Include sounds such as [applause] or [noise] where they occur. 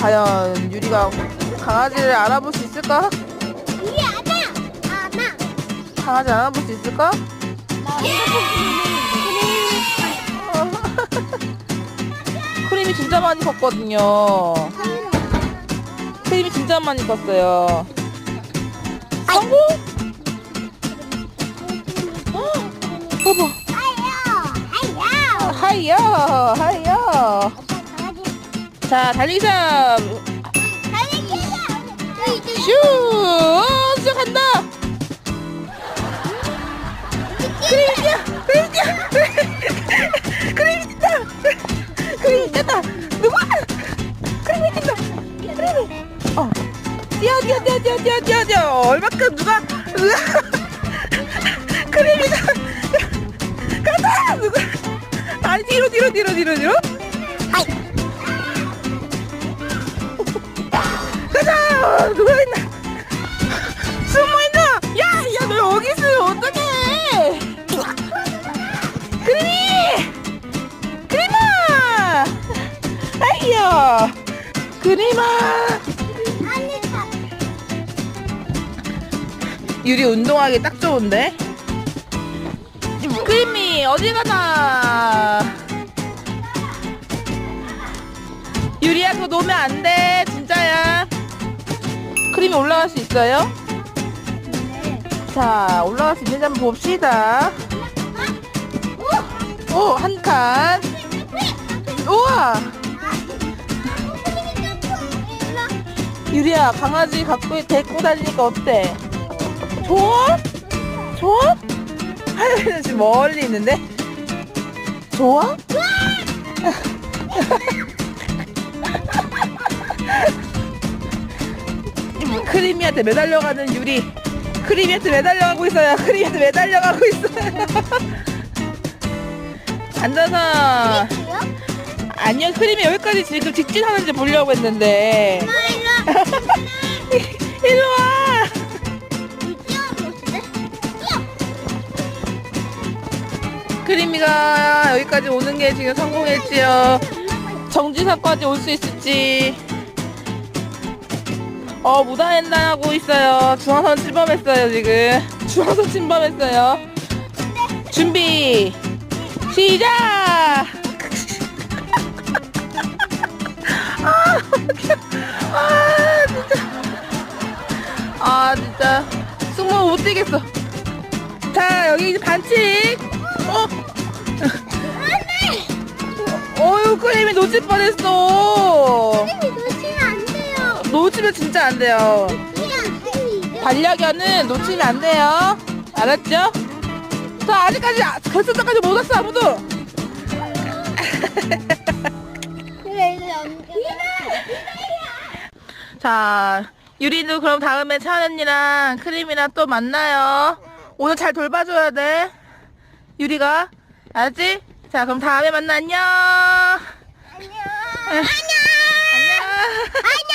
과연 유리가 강아지를 알아볼 수 있을까? 이게 아나 아나 강아지 알아볼 수 있을까? 크림이 진짜 많이 컸거든요. 크림이 진짜 많이 컸어요. 성공? 어, 봐봐. 아야 아야 하이야, 하이야. 자, 달리기삼. 달리기야 슈! 어, 시작한다! 크림이야! 크림이야! 크림이 뛴다! 크림이 뛴다! 누구? 크림이 뛴다! 크림이! 어. 뛰어, 뛰어, 뛰어, 뛰어, 뛰어, 뛰어, 뛰어! 얼마큼 누가! 크림이다! 가자! 누가! 아니, 뒤로, 뒤로, 뒤로, 뒤로, 뒤로! 누가 있나? [laughs] 숨어 있나? 야, 야, 너 여기 있으면 어떡해? 그림이! 그림아! 아이야! 그림아! 유리 운동하기 딱 좋은데? 그림이 어디 가나? 유리야 그거 놓으면 안 돼 크림이 올라갈 수 있어요? 자 올라갈 수 있는지 한번 봅시다 오 한 칸 우와 유리야 강아지 갖고 데리고 다니니까 어때? 좋아? 좋아? 하연이는 [laughs] 지금 멀리 있는데? 좋아? [laughs] 크리미한테 매달려가는 유리. 크리미한테 매달려가고 있어요. 크리미한테 매달려가고 있어요. 앉아서 아니요? 크림이 여기까지 지금 직진하는지 보려고 했는데. 일로 와. [laughs] 크리미가 여기까지 오는 게 지금 성공했지요. 정지사까지 올 수 있을지 어 무단횡단하고 있어요 중앙선 침범했어요 지금 중앙선 침범했어요 준비 시작 아. 아 진짜 아 진짜 승모 못 뛰겠어 자 여기 이제 반칙 어 어휴 크림이 놓칠 뻔했어 놓치면 진짜 안 돼요. 반려견은 놓치면 안 돼요. 알았죠? 자 아직까지 아- 결승전까지 못 왔어 아무도. [laughs] 자 유리도 그럼 다음에 차은 언니랑 크림이랑 또 만나요. 오늘 잘 돌봐줘야 돼. 유리가. 알았지? 자 그럼 다음에 만나. 안녕. 안녕. [laughs]